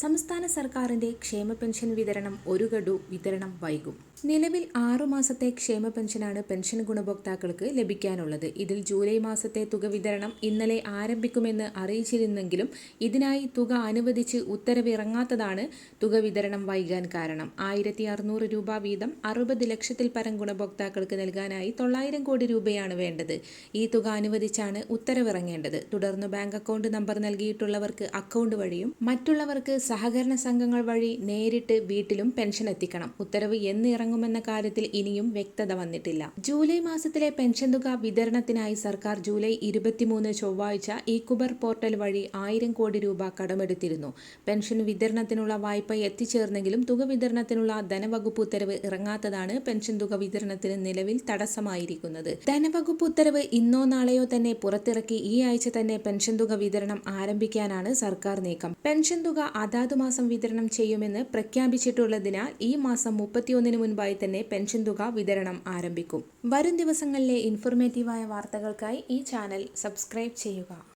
സംസ്ഥാന സർക്കാരിന്റെ ക്ഷേമ പെൻഷൻ വിതരണം ഒരു ഗഡു വിതരണം വൈകും. നിലവിൽ ആറു മാസത്തെ ക്ഷേമ പെൻഷനാണ് പെൻഷൻ ഗുണഭോക്താക്കൾക്ക് ലഭിക്കാനുള്ളത്. ഇതിൽ ജൂലൈ മാസത്തെ തുക വിതരണം ഇന്നലെ ആരംഭിക്കുമെന്ന് അറിയിച്ചിരുന്നെങ്കിലും ഇതിനായി തുക അനുവദിച്ച് ഉത്തരവിറങ്ങാത്തതാണ് തുക വിതരണം വൈകാൻ കാരണം. ആയിരത്തി അറുന്നൂറ് രൂപ വീതം അറുപത് ലക്ഷത്തിൽ പരം ഗുണഭോക്താക്കൾക്ക് നൽകാനായി തൊള്ളായിരം കോടി രൂപയാണ് വേണ്ടത്. ഈ തുക അനുവദിച്ചാണ് ഉത്തരവിറങ്ങേണ്ടത്. തുടർന്ന് ബാങ്ക് അക്കൗണ്ട് നമ്പർ നൽകിയിട്ടുള്ളവർക്ക് അക്കൗണ്ട് വഴിയും മറ്റുള്ളവർക്ക് സഹകരണ സംഘങ്ങൾ വഴി നേരിട്ട് വീട്ടിലും പെൻഷൻ എത്തിക്കണം. ഉത്തരവ് എന്ന് ഇറങ്ങുമെന്ന കാര്യത്തിൽ ഇനിയും വ്യക്തത വന്നിട്ടില്ല. ജൂലൈ മാസത്തിലെ പെൻഷൻ തുക വിതരണത്തിനായി സർക്കാർ ജൂലൈ ഇരുപത്തിമൂന്ന് ചൊവ്വാഴ്ച ഈക്കുബർ കുബർ പോർട്ടൽ വഴി ആയിരം കോടി രൂപ കടമെടുത്തിരുന്നു. പെൻഷൻ വിതരണത്തിനുള്ള വായ്പ എത്തിച്ചേർന്നെങ്കിലും തുക വിതരണത്തിനുള്ള ധനവകുപ്പ് ഉത്തരവ് ഇറങ്ങാത്തതാണ് പെൻഷൻ തുക വിതരണത്തിന് നിലവിൽ തടസ്സമായിരിക്കുന്നത്. ധനവകുപ്പ് ഉത്തരവ് ഇന്നോ നാളെയോ തന്നെ പുറത്തിറക്കി ഈ ആഴ്ച തന്നെ പെൻഷൻ തുക വിതരണം ആരംഭിക്കാനാണ് സർക്കാർ നീക്കം. പെൻഷൻ തുക അതാതു മാസം വിതരണം ചെയ്യുമെന്ന് പ്രഖ്യാപിച്ചിട്ടുള്ളതിനാൽ ഈ മാസം മുപ്പത്തിയൊന്നിന് മുൻപായി തന്നെ പെൻഷൻ തുക വിതരണം ആരംഭിക്കും. വരും ദിവസങ്ങളിലെ ഇൻഫോർമേറ്റീവായ വാർത്തകൾക്കായി ഈ ചാനൽ സബ്സ്ക്രൈബ് ചെയ്യുക.